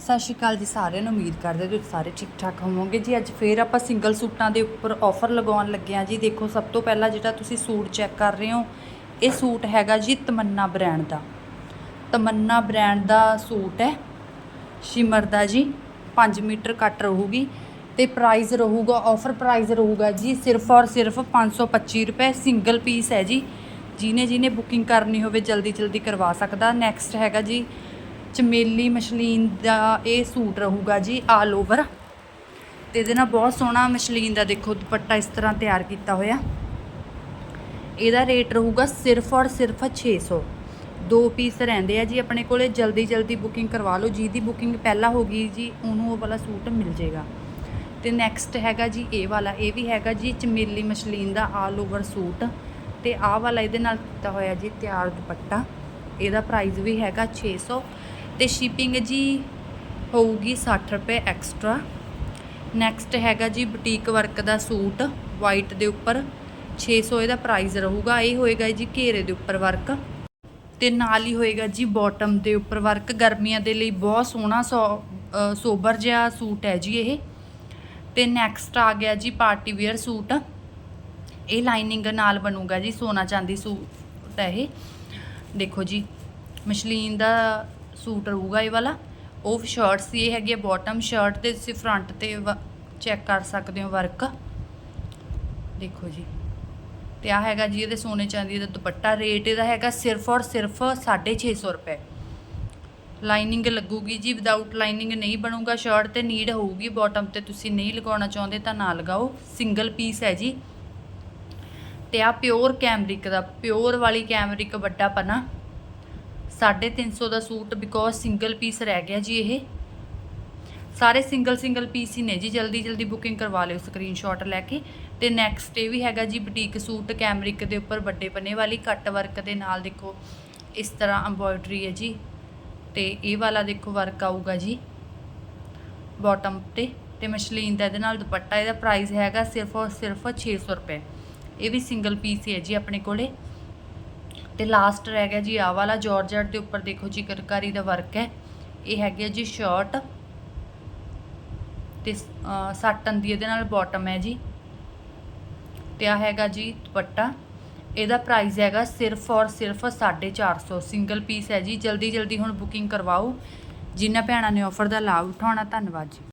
ਸਤਿ ਸ਼੍ਰੀ ਅਕਾਲ ਜੀ, ਸਾਰਿਆਂ ਨੂੰ ਉਮੀਦ ਕਰਦੇ ਤੁਸੀਂ ਸਾਰੇ ਠੀਕ ਠਾਕ ਹੋਵੋਗੇ ਜੀ। ਅੱਜ ਫੇਰ ਆਪਾਂ ਸਿੰਗਲ ਸੂਟਾਂ ਦੇ ਉੱਪਰ ਆਫਰ ਲਗਾਉਣ ਲੱਗੇ ਹਾਂ ਜੀ। ਦੇਖੋ, ਸਭ ਤੋਂ ਪਹਿਲਾਂ ਜਿਹੜਾ ਤੁਸੀਂ ਸੂਟ ਚੈੱਕ ਕਰ ਰਹੇ ਹੋ, ਇਹ ਸੂਟ ਹੈਗਾ ਜੀ ਤਮੰਨਾ ਬ੍ਰਾਂਡ ਦਾ। ਤਮੰਨਾ ਬ੍ਰਾਂਡ ਦਾ ਸੂਟ ਹੈ। ਸ਼ਿਮਰ ਦਾ ਜੀ 5 ਮੀਟਰ ਕੱਟ ਰਹੂਗੀ ਤੇ ਪ੍ਰਾਈਸ ਰਹੂਗਾ ਆਫਰ ਪ੍ਰਾਈਸ ਰਹੂਗਾ ਜੀ ਸਿਰਫ ਔਰ ਸਿਰਫ 525 ਰੁਪਏ। ਸਿੰਗਲ ਪੀਸ ਹੈ ਜੀ। ਜਿਹਨੇ ਜਿਹਨੇ ਬੁਕਿੰਗ ਕਰਨੀ ਹੋਵੇ ਜਲਦੀ ਜਲਦੀ ਕਰਵਾ ਸਕਦਾ। ਨੈਕਸਟ ਹੈਗਾ ਜੀ ਚਮੇਲੀ ਮਸ਼ਲੀਨ ਦਾ ਇਹ ਸੂਟ ਰਹੂਗਾ ਜੀ ਆਲ ਓਵਰ ਤੇ ਇਹਦੇ ਨਾਲ ਬਹੁਤ ਸੋਹਣਾ ਮਸ਼ਲੀਨ ਦਾ ਦੇਖੋ, ਦੁਪੱਟਾ ਇਸ ਤਰ੍ਹਾਂ ਤਿਆਰ ਕੀਤਾ ਹੋਇਆ। ਇਹਦਾ ਰੇਟ ਰਹੂਗਾ ਸਿਰਫ ਔਰ ਸਿਰਫ 600 ਦੋ ਪੀਸ ਰਹਿੰਦੇ ਆ ਜੀ ਆਪਣੇ ਕੋਲੇ, ਜਲਦੀ ਜਲਦੀ ਬੁਕਿੰਗ ਕਰਵਾ ਲਓ। ਜਿਹਦੀ ਬੁਕਿੰਗ ਪਹਿਲਾਂ ਹੋ ਗਈ ਜੀ, ਉਹਨੂੰ ਉਹ ਵਾਲਾ ਸੂਟ ਮਿਲ ਜਾਏਗਾ। ਤੇ ਨੈਕਸਟ ਹੈਗਾ ਜੀ ਇਹ ਵਾਲਾ, ਇਹ ਵੀ ਹੈਗਾ ਜੀ ਚਮੇਲੀ ਮਸ਼ਲੀਨ ਦਾ ਆਲ ਓਵਰ ਸੂਟ। ਤੇ ਆਹ ਵਾਲਾ ਇਹਦੇ ਨਾਲ ਕੀਤਾ ਹੋਇਆ ਜੀ ਤਿਆਰ ਦੁਪੱਟਾ। ਇਹਦਾ ਪ੍ਰਾਈਸ ਵੀ ਹੈਗਾ 600 ਤੇ ਸ਼ਿਪਿੰਗ ਜੀ ਹੋਊਗੀ 60 ਰੁਪਏ ਐਕਸਟਰਾ ਨੈਕਸਟ ਹੈਗਾ ਜੀ ਬੁਟੀਕ ਵਰਕ ਦਾ ਸੂਟ ਵਾਈਟ ਦੇ ਉੱਪਰ। 600 ਇਹਦਾ ਪ੍ਰਾਈਸ ਰਹੂਗਾ। ਇਹ ਹੋਏਗਾ ਜੀ ਘੇਰੇ ਦੇ ਉੱਪਰ ਵਰਕ ਤੇ ਨਾਲ ਹੀ ਹੋਏਗਾ ਜੀ ਬਾਟਮ ਦੇ ਉੱਪਰ ਵਰਕ ਗਰਮੀਆਂ ਦੇ ਲਈ ਬਹੁਤ ਸੋਹਣਾ ਸੋ- ਸੋਬਰ ਜਿਹਾ ਸੂਟ ਹੈ ਜੀ ਇਹ। ਤੇ ਨੈਕਸਟ ਆ ਗਿਆ ਜੀ ਪਾਰਟੀ ਵੇਅਰ ਸੂਟ। ਇਹ ਲਾਈਨਿੰਗ ਨਾਲ ਬਣੂਗਾ ਜੀ ਸੋਨਾ ਚਾਂਦੀ ਸੂਟ ਹੈ ਇਹ। ਦੇਖੋ ਜੀ, ਮਸ਼ਲੀਨ ਦਾ ਸੂਟ ਰਹੂਗਾ ਇਹ ਵਾਲਾ। ਉਹ ਸ਼ਰਟਸ ਸੀ, ਇਹ ਹੈਗੀ ਬਾਟਮ ਸ਼ਰਟ ਤੇ ਤੁਸੀਂ ਫਰੰਟ ਤੇ ਚੈੱਕ ਕਰ ਸਕਦੇ ਹੋ ਵਰਕ ਦੇਖੋ ਜੀ। ਤੇ ਆ ਹੈਗਾ ਜੀ, ਇਹਦੇ ਸੋਨੇ ਚਾਂਦੀ ਦਾ ਦੁਪੱਟਾ। ਰੇਟ ਇਹਦਾ ਹੈਗਾ ਸਿਰਫ ਔਰ ਸਿਰਫ 650 ਰੁਪਏ। ਲਾਈਨਿੰਗ ਲੱਗੂਗੀ ਜੀ ਵਿਦਆਊਟ ਲਾਈਨਿੰਗ ਨਹੀਂ ਬਣੂਗਾ ਸ਼ਰਟ ਤੇ ਨੀਡ ਹੋਊਗੀ ਬਾਟਮ ਤੇ। ਤੁਸੀਂ ਨਹੀਂ ਲਗਾਉਣਾ ਚਾਹੁੰਦੇ ਤਾਂ ਨਾ ਲਗਾਓ। ਸਿੰਗਲ ਪੀਸ ਹੈ ਜੀ। ਤੇ ਆ ਪਿਓਰ ਕੈਮਰਿਕ ਦਾ ਪਿਓਰ ਵਾਲੀ ਕੈਮਰਿਕ ਵੱਡਾ ਪਨਾ। 350 ਦਾ ਸੂਟ ਬਿਕੋਜ਼ ਸਿੰਗਲ ਪੀਸ ਰਹਿ ਗਿਆ ਜੀ ਇਹ। ਸਾਰੇ ਸਿੰਗਲ ਸਿੰਗਲ ਪੀਸ ਹੀ ਨੇ ਜੀ। ਜਲਦੀ ਜਲਦੀ ਬੁਕਿੰਗ ਕਰਵਾ ਲਿਓ ਸਕਰੀਨਸ਼ਾਟ ਲੈ ਕੇ। ਤੇ ਨੈਕਸਟ ਇਹ ਵੀ ਹੈਗਾ ਜੀ ਬੁਟੀਕ ਸੂਟ ਕੈਮਰਿਕ ਦੇ ਉੱਪਰ ਵੱਡੇ ਪਨੇ ਵਾਲੀ ਕੱਟ ਵਰਕ ਦੇ ਨਾਲ ਦੇਖੋ, ਇਸ ਤਰ੍ਹਾਂ ਐਮਬੋਇਡਰੀ ਹੈ ਜੀ। ਤੇ ਇਹ ਵਾਲਾ ਦੇਖੋ ਵਰਕ ਆਊਗਾ ਜੀ ਬਾਟਮ ਤੇ। ਤੇ ਮਸ਼ਲੀਨ ਦਾ ਇਹਦੇ ਨਾਲ ਦੁਪੱਟਾ, ਇਹਦਾ ਪ੍ਰਾਈਸ ਹੈਗਾ ਸਿਰਫ ਔਰ ਸਿਰਫ 600 ਰੁਪਏ। ਇਹ ਵੀ ਸਿੰਗਲ ਪੀਸ ਹੀ ਹੈ ਜੀ ਆਪਣੇ ਕੋਲੇ। ਤੇ ਲਾਸਟ ਰਹਿ ਗਿਆ ਜੀ ਆਹ ਵਾਲਾ ਜਾਰਜਟ ਦੇ ਉੱਪਰ ਦੇਖੋ ਜੀ ਕਰਕਾਰੀ ਦਾ ਵਰਕ ਹੈ। ਇਹ ਹੈਗੀ ਹੈ ਜੀ ਸ਼ਰਟ ਤੇ ਸੱਟਨ ਦੀ ਇਹਦੇ ਨਾਲ ਬਾਟਮ ਹੈ ਜੀ। ਤੇ ਆ ਹੈਗਾ ਜੀ ਦੁਪੱਟਾ। ਇਹਦਾ ਪ੍ਰਾਈਸ ਹੈਗਾ ਸਿਰਫ ਔਰ ਸਿਰਫ 450 ਸਿੰਗਲ ਪੀਸ ਹੈ ਜੀ। ਜਲਦੀ ਜਲਦੀ ਹੁਣ ਬੁਕਿੰਗ ਕਰਵਾਓ। ਜਿਨ੍ਹਾਂ ਭੈਣਾਂ ਨੇ ਆਫਰ ਦਾ ਲਾਭ ਉਠਾਉਣਾ, ਧੰਨਵਾਦ ਜੀ।